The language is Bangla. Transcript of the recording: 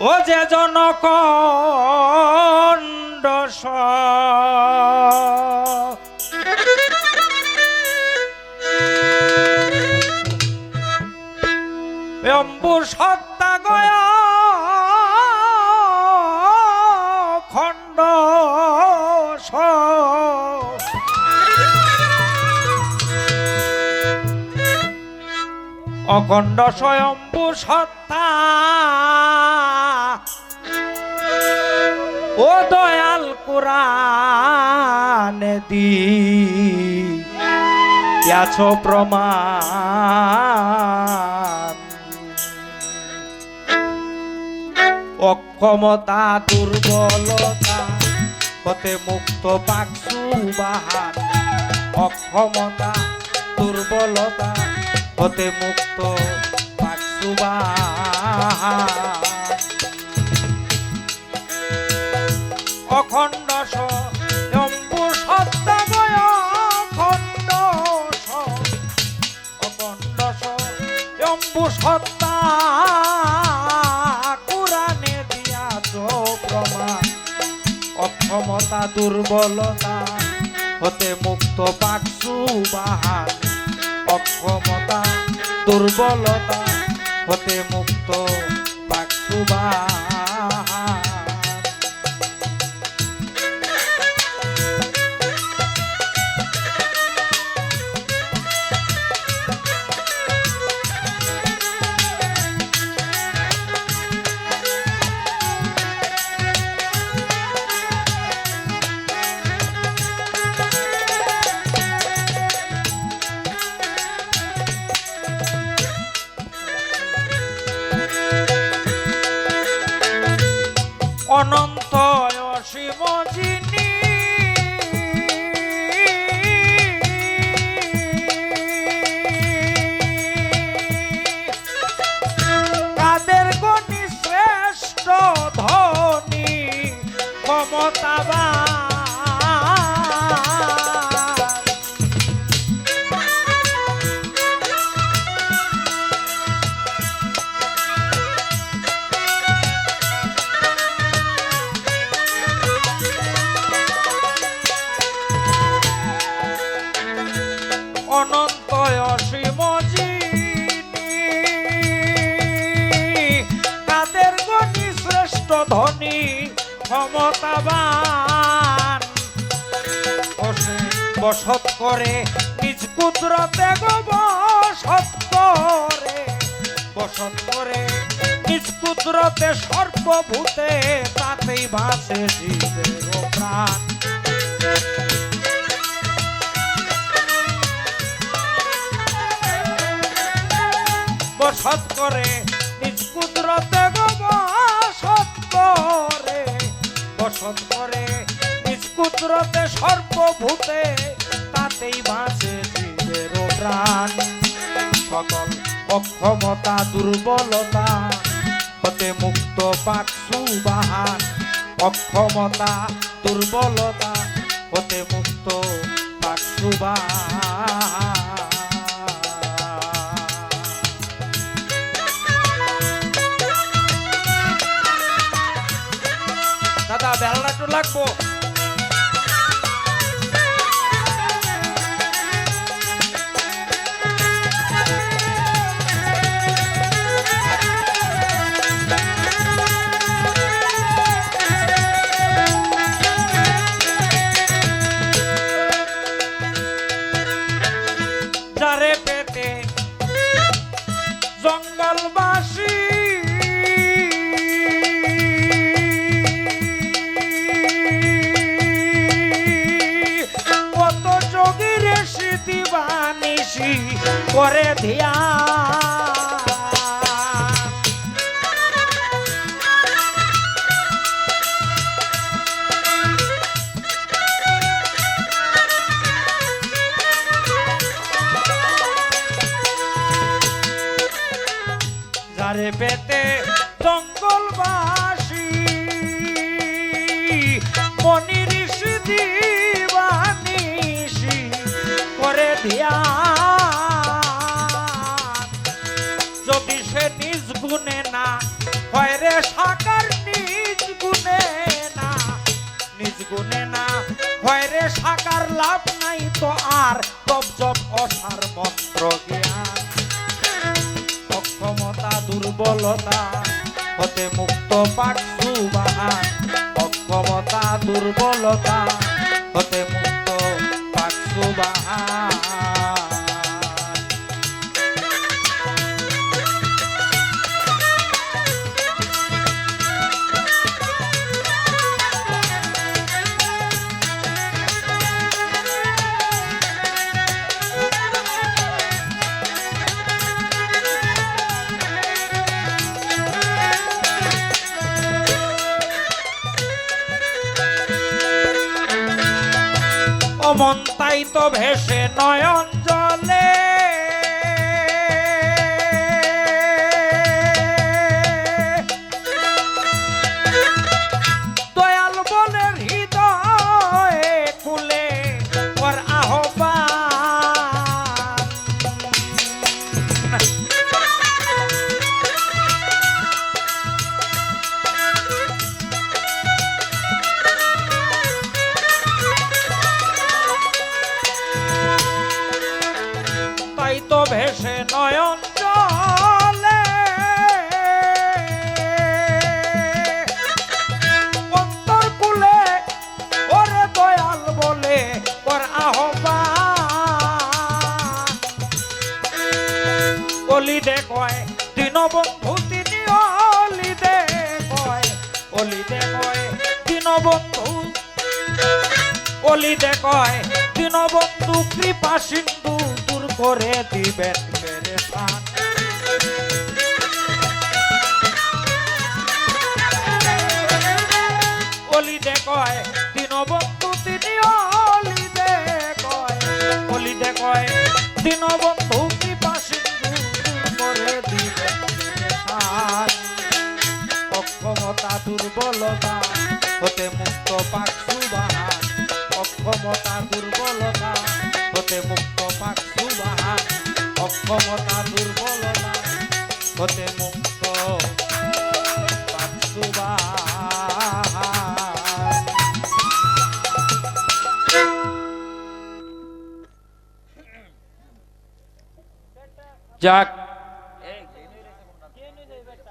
ও যে জনক এম্বু সত্তা গয়া খণ্ড অখণ্ড স্বয়ম্ভু সত্তা দি আছো প্রমাণ। অক্ষমতা, দুর্বলতা হতে মুক্ত পাকসু বাহার অক্ষমতা, দুর্বলতা হতে মুক্ত পাকসু বাহার অক্ষমতা দুর্বলতা হতে মুক্ত পাকসু বাহার অক্ষমতা দুর্বলতা হতে মুক্ত পাকসু বাহার অনন্ত বসত করে, নিজ কুদরতে গো বসত করে। বসত করে, নিজ কুদরতে সর্বভূতে, তাতেই ভাসে জীবের প্রাণ। বসত করে, নিজ কুদরতে গো বসত করে। বসত করে কুদরতে, সর্বভূতে, তাতেই বাঁচে জীবের প্রাণ। সকল অক্ষমতা, দুর্বলতা, হতে মুক্ত পাকসু বাহান অক্ষমতা, দুর্বলতা, হতে মুক্ত পাকসু বাহান দাদা একটু লাগবো? বানিসি করে ধিয়া। যারে লাভ নাই তো আর তপ জপ অসার মন্ত্র জ্ঞান। অক্ষমতা, দুর্বলতা হতে মুক্ত পাকসু বাহান অক্ষমতা, দুর্বলতা হতে মুক্ত পাকসু বাহান অমন তাই তো ভেসে নয়ন কয় অলি দে কয় দীনবন্ধু। অলিতে কয় দীনবন্ধু কৃপা সিন্ধু দূর করে দিবেন পেরেশান অক্ষমতা দুর্বলতা, হতে মুক্ত পাক সুবাহান অক্ষমতা দুর্বলতা, হতে মুক্ত পাক সুবাহান অক্ষমতা দুর্বলতা, হতে মুক্ত পাক যাক